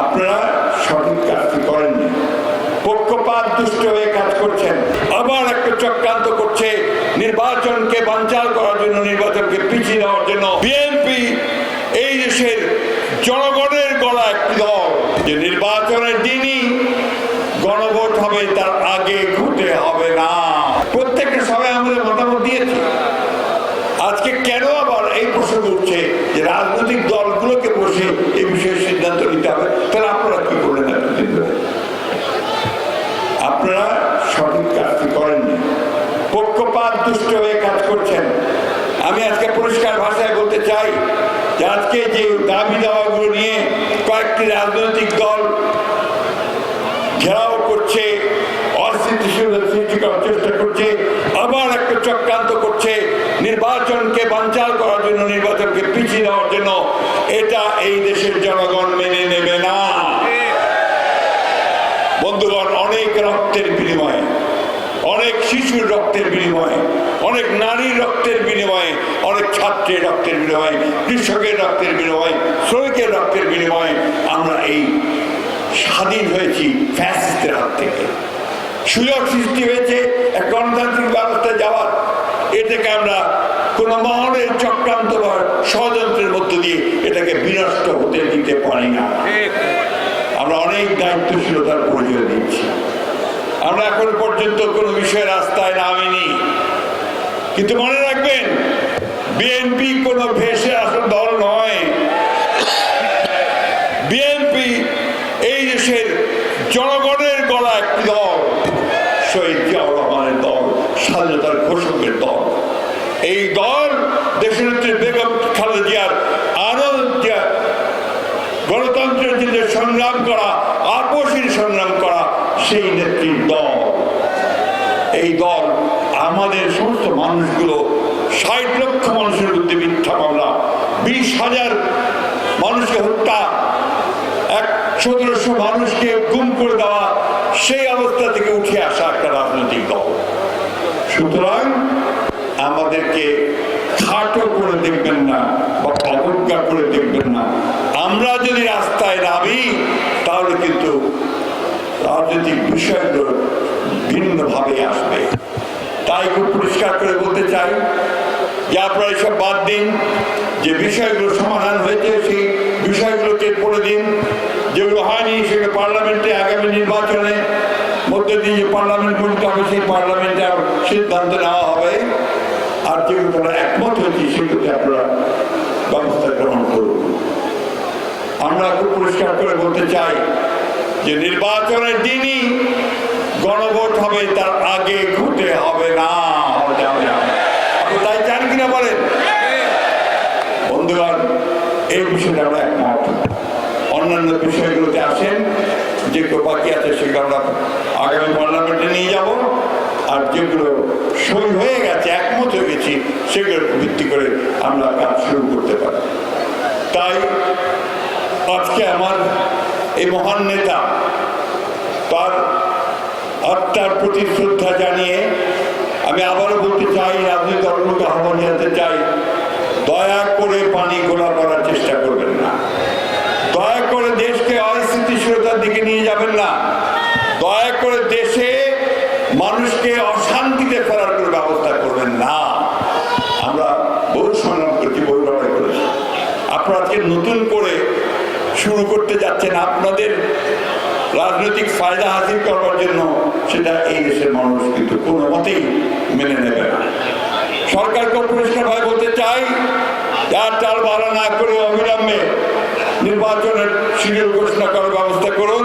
আপনারা সঠিক কাজটি করেননি। পক্ষপাত দুষ্ট হয়ে কাজ করছেন। আবার একটা চক্রান্ত করছে নির্বাচনকে বাঞ্চাল করার জন্য, নির্বাচনকে পিছিয়ে দেওয়ার জন্য। বিএনপি এই দেশের জনগণের গলা একটি দল। যে নির্বাচনের দিনই গণভোট হবে, তার আগে ঘটে হবে না। প্রত্যেকটা সবাই আমাদের মতামত দিয়েছে। আজকে কেন আবার এই প্রসঙ্গ উঠছে যে রাজনৈতিক দলগুলোকে বসে এই বিষয়ে সিদ্ধান্ত নিতে হবে তাহলে আপনারা কি করলেন এতদিন ধরে আপনারা সঠিক কাজটি করেননি পক্ষপাত দুষ্ট হয়ে কাজ করছেন আমি আজকে পরিষ্কার ভাষায় বলতে চাই যে আজকে যে দাবি দাওয়াগুলো নিয়ে কয়েকটি রাজনৈতিক দল ঘেরাও করছে করছে, আবার একটা চক্রান্ত করছে, নির্বাচনকে বানচাল করার জন্য, নির্বাচনকে পিছিয়ে জন্য। এটা এই দেশের জনগণ মেনে নেবে না। বন্ধুগণ, অনেক রক্তের বিনিময়ে। অনেক শিশুর রক্তের বিনিময়ে অনেক নারীর রক্তের বিনিময়ে অনেক ছাত্রের রক্তের বিনিময়ে কৃষকের রক্তের বিনিময়ে শ্রমিকের রক্তের বিনিময়ে আমরা এই স্বাধীন হয়েছি ফ্যাসিস্টের হাত থেকে। সুযোগ সৃষ্টি হয়েছে এক গণতান্ত্রিক ব্যবস্থা যাওয়ার। এ থেকে আমরা কোন মহলের চক্রান্ত বা ষড়যন্ত্রের মধ্য দিয়ে এটাকে বিনষ্ট হতে দিতে পারি না। আমরা অনেক দায়িত্বশীলতার পরিচয় দিচ্ছি আমরা এখন পর্যন্ত কোনো বিষয়ে রাস্তায় নামিনি। কিন্তু মনে রাখবেন বিএনপি কোনো ভেসে আসল দল নয়। বিএনপি এই দেশের জনগণের গলা একটি দল, শহীদ জিয়াউর রহমানের দল, স্বাধীনতার ঘোষকের দল। এই দল দেশনেত্রী বেগম খালেদা জিয়ার আনন্দ গণতন্ত্রের জন্য সংগ্রাম করা, আপসীর সংগ্রাম করা, সেই নেত্রীর দল এই দল আমাদের সমস্ত মানুষগুলো ষাট লক্ষ মানুষের বিরুদ্ধে মিথ্যা মামলা, বিশ হাজার মানুষকে হত্যা, এক সতেরোশো মানুষকে গুম করে দেওয়া, সেই অবস্থা থেকে উঠে আসা একটা রাজনৈতিক দল। সুতরাং আমাদেরকে খাটো করে দেখবেন না বা অবজ্ঞা করে দেখবেন না। আমরা যদি রাস্তায় নামি, তাহলে কিন্তু রাজনৈতিক বিষয়গুলো ভিন্নভাবে আসবে। তাই খুব পরিষ্কার করে বলতে চাই, যে আপনারা এসব বাদ দিন, যে বিষয়গুলো সমাধান হয়েছে সেই বিষয়গুলোকে পড়ে দিন যেগুলো হয়নি সেগুলো পার্লামেন্টে আগামী নির্বাচনে মধ্যে দিয়ে যে পার্লামেন্ট গঠিত হবে, সেই পার্লামেন্টে সিদ্ধান্ত নেওয়া হবে। আর যেগুলো আমরা একমত হয়েছি সেগুলোতে আপনারা ব্যবস্থা গ্রহণ করুন। আমরা খুব পরিষ্কার করে বলতে চাই যে নির্বাচনের দিনই গণভোট হবে, তার আগে ঘটে হবে না। তাই চান কিনা বলেন? বন্ধুগণ, এই বিষয়ে আমরা একমত। অন্যান্য বিষয়গুলোতে আসেন যেগুলো বাকি আছে সেগুলো আমরা আগামী পার্লামেন্টে নিয়ে যাব, আর যেগুলো সই হয়ে গেছে, একমত হয়ে গেছি, সেগুলোর ভিত্তি করে আমরা কাজ শুরু করতে পারি। তাই আজকে আমার এই মহান নেতা, তার আত্মার প্রতি শ্রদ্ধা জানিয়ে আমি আবারও বলতে চাই রাজনৈতিক দলগুলোকে আহ্বান জানাতে চাই, দয়া করে পানি গোলা করার চেষ্টা করবেন না। দয়া করে দেশকে অস্থিতিশীলতার দিকে নিয়ে যাবেন না। দয়া করে দেশে মানুষকে অশান্তিতে ফেরার কোনো ব্যবস্থা করবেন না। আমরা বহু সংগ্রাম করছি, বহু লড়াই করেছি। আপনারা আজকে নতুন করে শুরু করতে যাচ্ছেন। আপনাদের রাজনৈতিক ফায়দা হাসিল করবার জন্য সেটা এই দেশের মানুষ কিন্তু কোনো মতেই মেনে নেবে না। সরকারকে পরিষ্কারভাবে বলতে চাই, যার চাল ভাড়া না করে অবিলম্বে নির্বাচনের শিডিউল ঘোষণা করার ব্যবস্থা করুন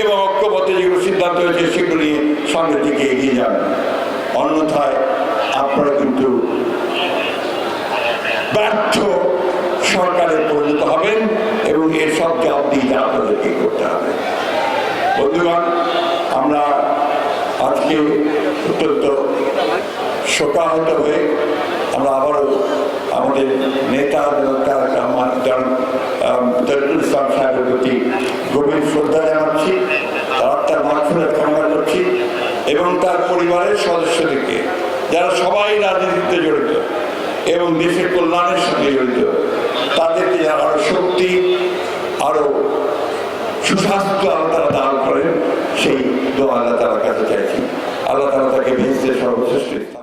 এবং ঐক্যবদ্ধ যেগুলো সিদ্ধান্ত হয়েছে সেগুলি সামনের দিকে এগিয়ে যান। অন্যথায় আপনারা কিন্তু ব্যর্থ সরকারে পরিণত হবেন এবং এর সব জবাবদিহিতা আপনাদেরকে করতে হবে। বন্ধুগণ, আমরা আজকে অত্যন্ত শোকাহত হয়ে আমরা আবারও আমাদের নেতা তার রহমান তরিকুল ইসলাম সাহেবের প্রতি গভীর শ্রদ্ধা জানাচ্ছি, তার তার মাধ্যমে কামনা করছি এবং তার পরিবারের সদস্যদেরকে, যারা সবাই রাজনীতিতে জড়িত এবং দেশের কল্যাণের সঙ্গে জড়িত, তাদেরকে আরও শক্তি, আরও সুস্বাস্থ্য আল্লাহ দান করেন, সেই দোয়া আল্লাহ তালার কাছে চাইছি। আল্লাহ তালা তাকে ভেজতে সর্বশ্রেষ্ঠ